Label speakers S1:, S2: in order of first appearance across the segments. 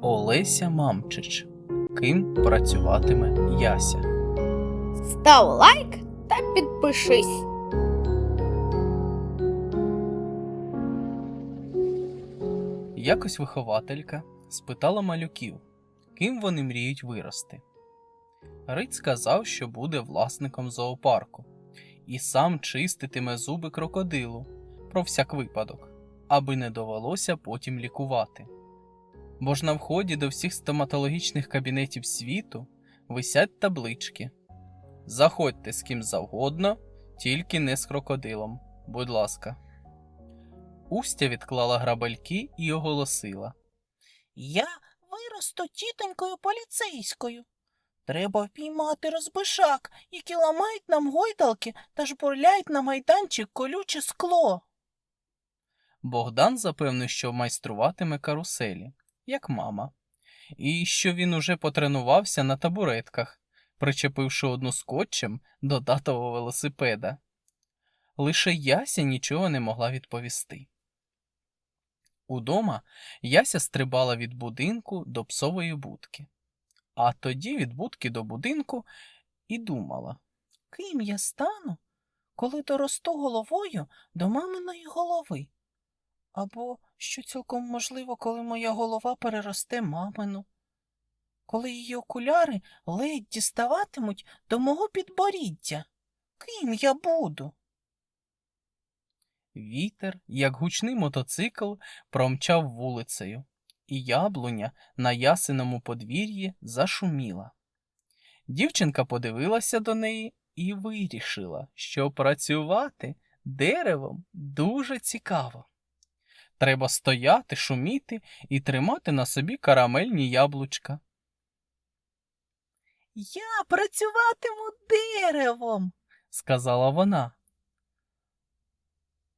S1: Олеся Мамчич. Ким працюватиме Яся?
S2: Став лайк та підпишись.
S1: Якось вихователька спитала малюків, ким вони мріють вирости. Гриць сказав, що буде власником зоопарку і сам чиститиме зуби крокодилу про всяк випадок, аби не довелося потім лікувати. Бо ж на вході до всіх стоматологічних кабінетів світу висять таблички. Заходьте з ким завгодно, тільки не з крокодилом, будь ласка. Устя відклала грабельки і оголосила.
S3: Я виросту тітонькою поліцейською. Треба впіймати розбишак, які ламають нам гойдалки та жбурляють на майданчик колюче скло.
S1: Богдан запевнив, що майструватиме каруселі, як мама, і що він уже потренувався на табуретках, причепивши одну скотчем до татового велосипеда. Лише Яся нічого не могла відповісти. Удома Яся стрибала від будинку до псової будки, а тоді від будки до будинку і думала.
S3: Ким я стану, коли доросту головою до маминої голови? Або, що цілком можливо, коли моя голова переросте мамину, коли її окуляри ледь діставатимуть до мого підборіддя. Ким я буду?
S1: Вітер, як гучний мотоцикл, промчав вулицею, і яблуня на ясиному подвір'ї зашуміла. Дівчинка подивилася до неї і вирішила, що працювати деревом дуже цікаво. Треба стояти, шуміти і тримати на собі карамельні яблучка.
S3: Я працюватиму деревом.
S1: сказала вона.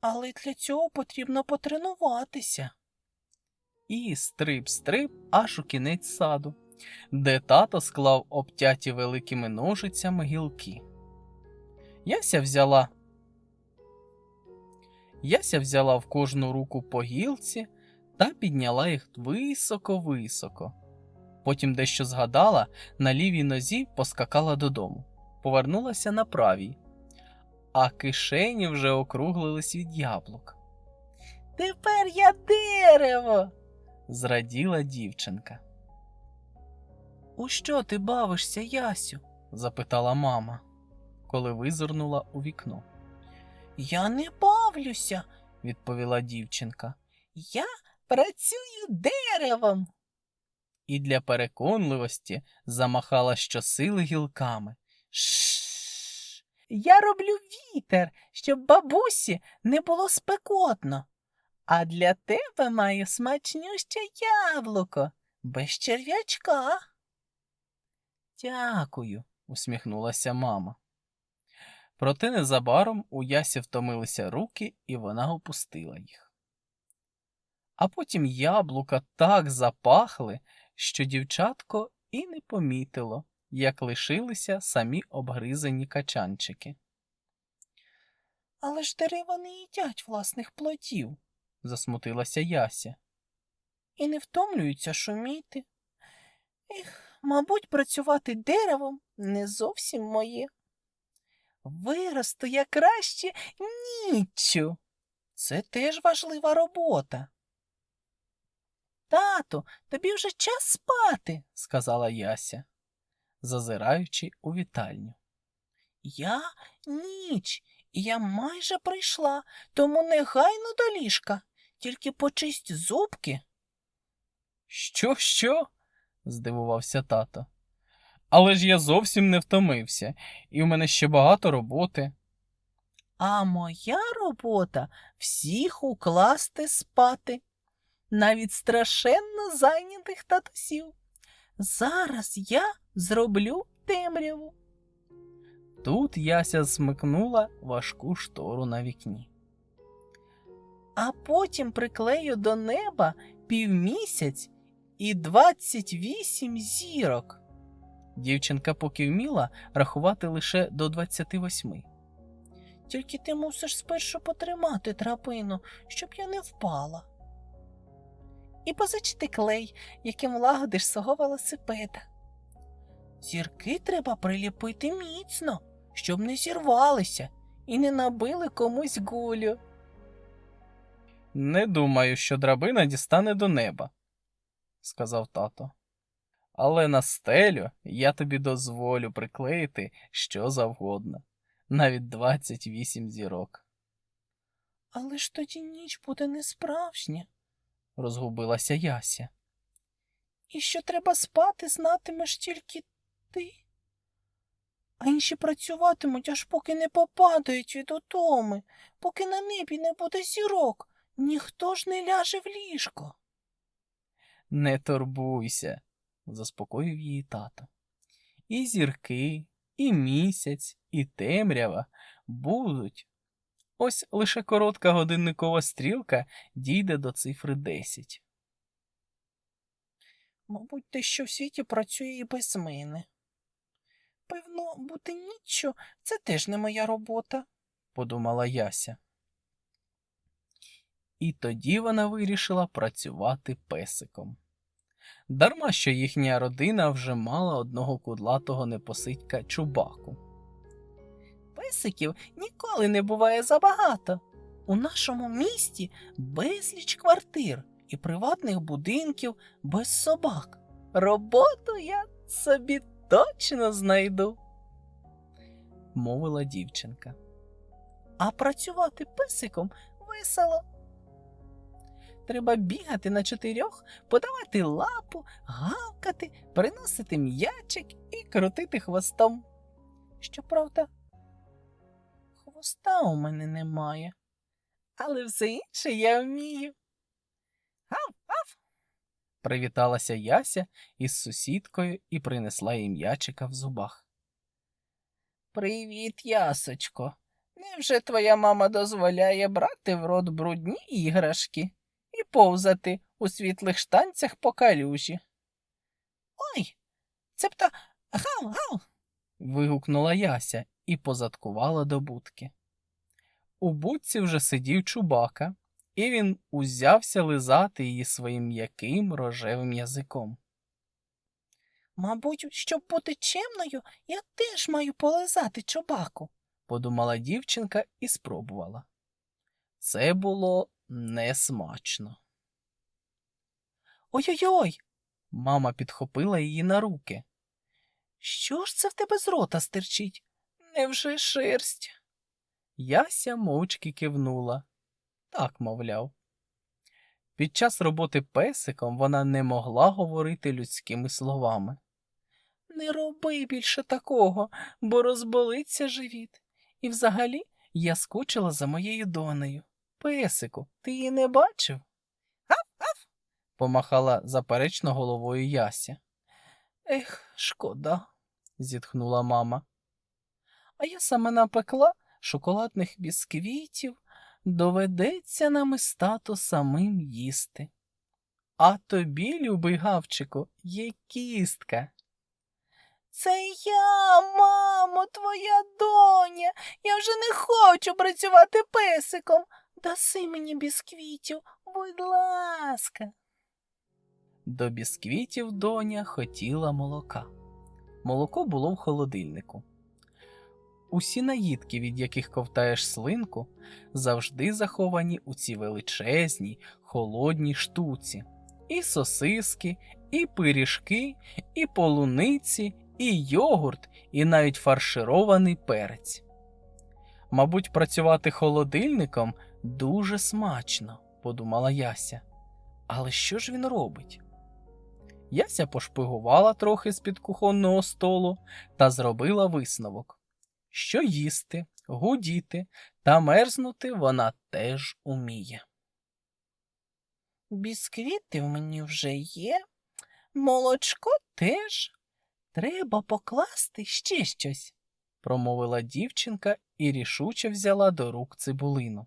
S3: Але для цього потрібно потренуватися.
S1: І стриб-стриб аж у кінець саду, де тато склав обтяті великими ножицями гілки. Яся взяла. Яся взяла в кожну руку по гілці та підняла їх високо-високо. Потім дещо згадала, на лівій нозі поскакала додому, повернулася на правій, а кишені вже округлились від яблук.
S3: Тепер я дерево.
S1: Зраділа дівчинка. У що ти бавишся, Ясю? запитала мама, коли визирнула у вікно.
S3: Я не бавлюся,
S1: Відповіла дівчинка.
S3: я працюю деревом.
S1: І для переконливості замахала щосили гілками.
S3: Шш. Я роблю вітер, щоб бабусі не було спекотно. А для тебе маю смачнюще яблуко, без черв'ячка.
S1: Дякую, усміхнулася мама. Проте незабаром у Ясі втомилися руки, і вона опустила їх. А потім яблука так запахли, що дівчатко і не помітило, як лишилися самі обгризані качанчики.
S3: Але ж дерева не їдять власних плодів
S1: Засмутилася Яся.
S3: і не втомлюються шуміти. Ех, мабуть, працювати деревом не зовсім моє. Виросту я краще ніччю. Це теж важлива робота. Тату, тобі вже час спати.
S1: сказала Яся, зазираючи у вітальню.
S3: Я ніч, і я майже прийшла, тому негайно до ліжка. Тільки почисть зубки.
S1: Що, що? здивувався тато. Але ж я зовсім не втомився, і в мене ще багато роботи.
S3: А моя робота всіх укласти спати, навіть страшенно зайнятих татусів. Зараз я зроблю темряву.
S1: Тут Яся смикнула важку штору на вікні.
S3: А потім приклею до неба півмісяць і двадцять вісім зірок.
S1: Дівчинка поки вміла рахувати лише до 28.
S3: Тільки ти мусиш спершу потримати драбину, щоб я не впала. І позичити клей, яким лагодиш свого велосипеда. Зірки треба приліпити міцно, щоб не зірвалися і не набили комусь гулю.
S1: Не думаю, що драбина дістане до неба, сказав тато. Але на стелю я тобі дозволю приклеїти що завгодно, навіть 28 зірок.
S3: Але ж тоді ніч буде несправжня.
S1: Розгубилася Яся.
S3: І що треба спати, знатимеш тільки ти. А інші працюватимуть, аж поки не попадають від утоми, поки на небі не буде зірок, ніхто ж не ляже в ліжко.
S1: Не турбуйся, заспокоїв її тато. І зірки, і місяць, і темрява будуть. Ось лише коротка годинникова стрілка дійде до цифри 10.
S3: Мабуть, те, що в світі працює і без мене. Певно, бути ніччю – це теж не моя робота.
S1: подумала Яся. І тоді вона вирішила працювати песиком. Дарма що їхня родина вже мала одного кудлатого непосидька чубаку.
S3: Песиків ніколи не буває забагато. У нашому місті безліч квартир і приватних будинків без собак. Роботу я собі точно знайду.
S1: мовила дівчинка.
S3: А працювати песиком весело. Треба бігати на чотирьох, подавати лапу, гавкати, приносити м'ячик і крутити хвостом. Щоправда, хвоста у мене немає, але все інше я вмію. Гав, гав.
S1: Привіталася Яся із сусідкою і принесла їй м'ячика в зубах.
S3: Привіт, ясочко. Невже твоя мама дозволяє брати в рот брудні іграшки і повзати у світлих штанцях по калюжі? Ой, цебто гав, гав.
S1: вигукнула Яся і позадкувала до будки. У будці вже сидів чубака, і він узявся лизати її своїм м'яким рожевим язиком.
S3: Мабуть, щоб бути чемною, я теж маю полизати чобаку.
S1: подумала дівчинка і спробувала. Це було несмачно.
S3: Ой-ой-ой,
S1: Мама підхопила її на руки.
S3: що ж це в тебе з рота стирчить? Невже шерсть?
S1: Яся мовчки кивнула. Так, мовляв. Під час роботи песиком вона не могла говорити людськими словами.
S3: Не роби більше такого, бо розболиться живіт. І взагалі я скучила за моєю донею. Песику, ти її не бачив?
S1: помахала заперечно головою Яся.
S3: Ех, шкода.
S1: зітхнула мама.
S3: А я саме напекла шоколадних бісквітів, доведеться нам із тато самим їсти. А тобі, любий гавчику, є кістка. Це я, мамо, твоя доня. Я вже не хочу працювати песиком. Даси мені бісквітів, будь ласка.
S1: До бісквітів доня хотіла молока. Молоко було в холодильнику. Усі наїдки, від яких ковтаєш слинку, завжди заховані у цій величезній, холодній штуці. І сосиски, і пиріжки, і полуниці, і йогурт, і навіть фарширований перець. Мабуть, працювати холодильником дуже смачно, подумала Яся. Але що ж він робить? Яся пошпигувала трохи з-під кухонного столу та зробила висновок. Що їсти, гудіти та мерзнути вона теж уміє.
S3: Бісквіти в мені вже є, молочко теж. Треба покласти ще щось.
S1: промовила дівчинка і рішуче взяла до рук цибулину.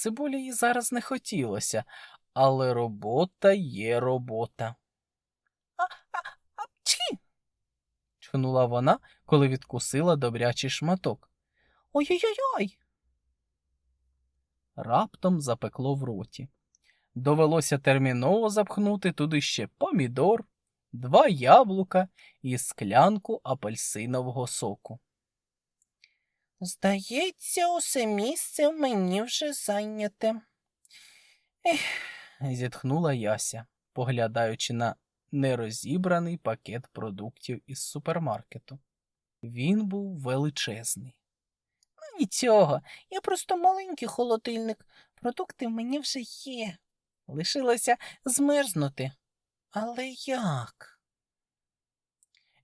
S1: Цибулі їй зараз не хотілося, але робота є робота.
S3: А, а, апчхі!
S1: чхнула вона, коли відкусила добрячий шматок.
S3: Ой-ой-ой.
S1: Раптом запекло в роті. Довелося терміново запхнути туди ще помідор, два яблука і склянку апельсинового соку.
S3: Здається, усе місце мені вже зайняте.
S1: Ех, зітхнула Яся, поглядаючи на нерозібраний пакет продуктів із супермаркету. Він був величезний.
S3: Ну, нічого, я просто маленький холодильник. Продукти в мені вже є. Лишилося змерзнути. Але як?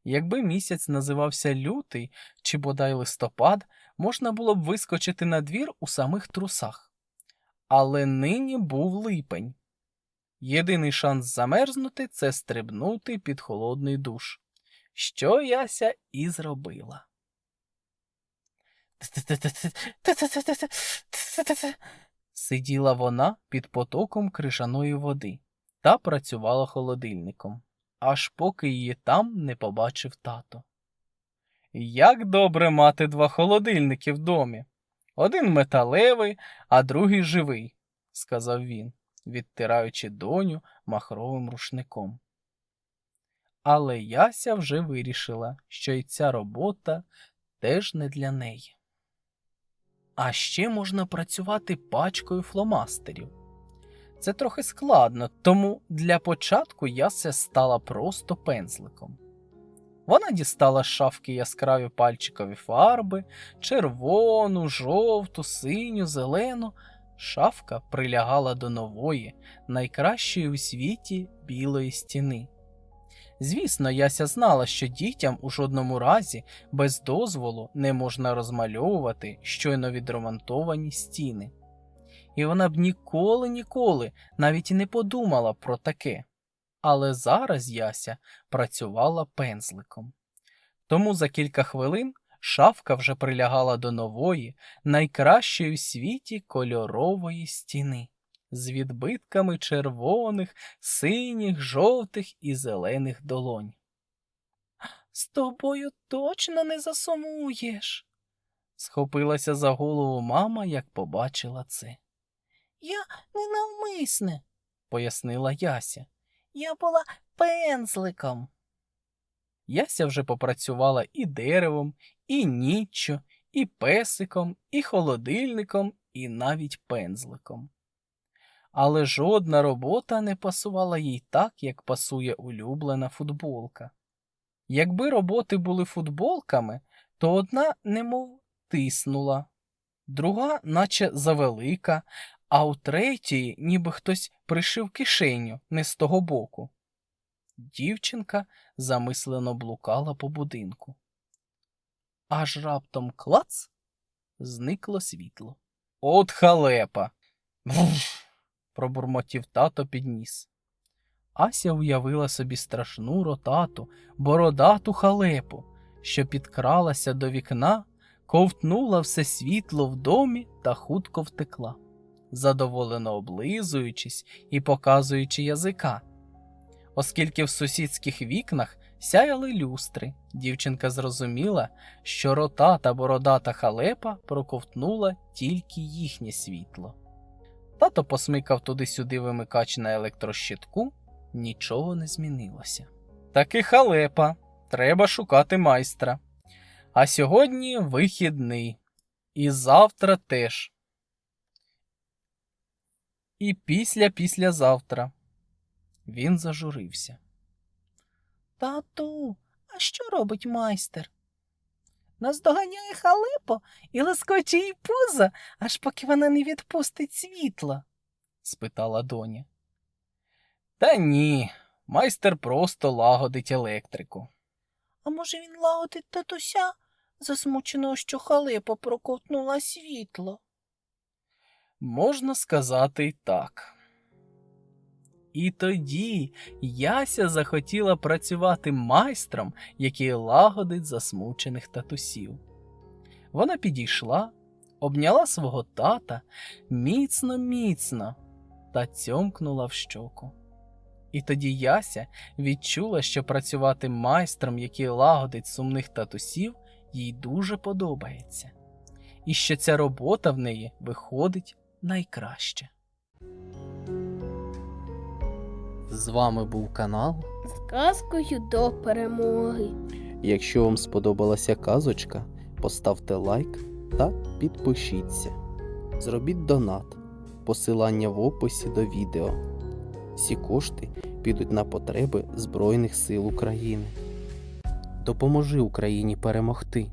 S1: Якби місяць називався лютий чи бодай листопад, можна було б вискочити на двір у самих трусах. Але нині був липень. Єдиний шанс замерзнути це стрибнути під холодний душ, що Яся і зробила. Сиділа вона під потоком крижаної води та працювала холодильником, аж поки її там не побачив тато. Як добре мати два холодильники в домі. Один металевий, а другий живий, сказав він, відтираючи доню махровим рушником. Але Яся вже вирішила, що й ця робота теж не для неї. А ще можна працювати пачкою фломастерів. Це трохи складно, тому для початку Яся стала просто пензликом. Вона дістала з шафки яскраві пальчикові фарби, червону, жовту, синю, зелену. Шафка прилягала до нової, найкращої у світі білої стіни. Звісно, Яся знала, що дітям у жодному разі без дозволу не можна розмальовувати щойно відремонтовані стіни. І вона б ніколи ніколи навіть і не подумала про таке. Але зараз Яся працювала пензликом. Тому за кілька хвилин шафка вже прилягала до нової, найкращої в світі кольорової стіни з відбитками червоних, синіх, жовтих і зелених долонь. З тобою точно не засумуєш. схопилася за голову мама, як побачила це.
S3: Я ненавмисне,
S1: Пояснила Яся.
S3: я була пензликом.
S1: Яся вже попрацювала і деревом, і ніччю, і песиком, і холодильником, і навіть пензликом. Але жодна робота не пасувала їй так, як пасує улюблена футболка. Якби роботи були футболками, то одна немов тиснула, друга, наче завелика, а у третій ніби хтось пришив кишеню не з того боку. Дівчинка замислено блукала по будинку. Аж раптом клац зникло світло. От халепа. Бррр, пробурмотів тато підніс. Ася уявила собі страшну ротату, бородату халепу, що підкралася до вікна, ковтнула все світло в домі та хутко втекла, задоволено облизуючись і показуючи язика. Оскільки в сусідських вікнах сяяли люстри, дівчинка зрозуміла, що рота та бородата халепа проковтнула тільки їхнє світло. Тато посмикав туди-сюди вимикач на електрощитку, нічого не змінилося. Таки халепа, треба шукати майстра. А сьогодні вихідний. І завтра теж. І після післязавтра. Він зажурився.
S3: Тату, а що робить майстер? Наздоганяє халепо і лискоче їй пузо, аж поки вона не відпустить світло.
S1: спитала доня. Та ні, майстер просто лагодить електрику.
S3: А може він лагодить татуся, засмученого, що халепа проковтнула світло.
S1: Можна сказати й так. І тоді Яся захотіла працювати майстром, який лагодить засмучених татусів. Вона підійшла, обняла свого тата міцно міцно та цьомкнула в щоку. І тоді Яся відчула, що працювати майстром, який лагодить сумних татусів, їй дуже подобається. і що ця робота в неї виходить найкраще. З вами був канал.
S2: З казкою до перемоги.
S1: Якщо вам сподобалася казочка, поставте лайк та підпишіться. Зробіть донат. Посилання в описі до відео. Всі кошти підуть на потреби Збройних сил України. Допоможи Україні перемогти.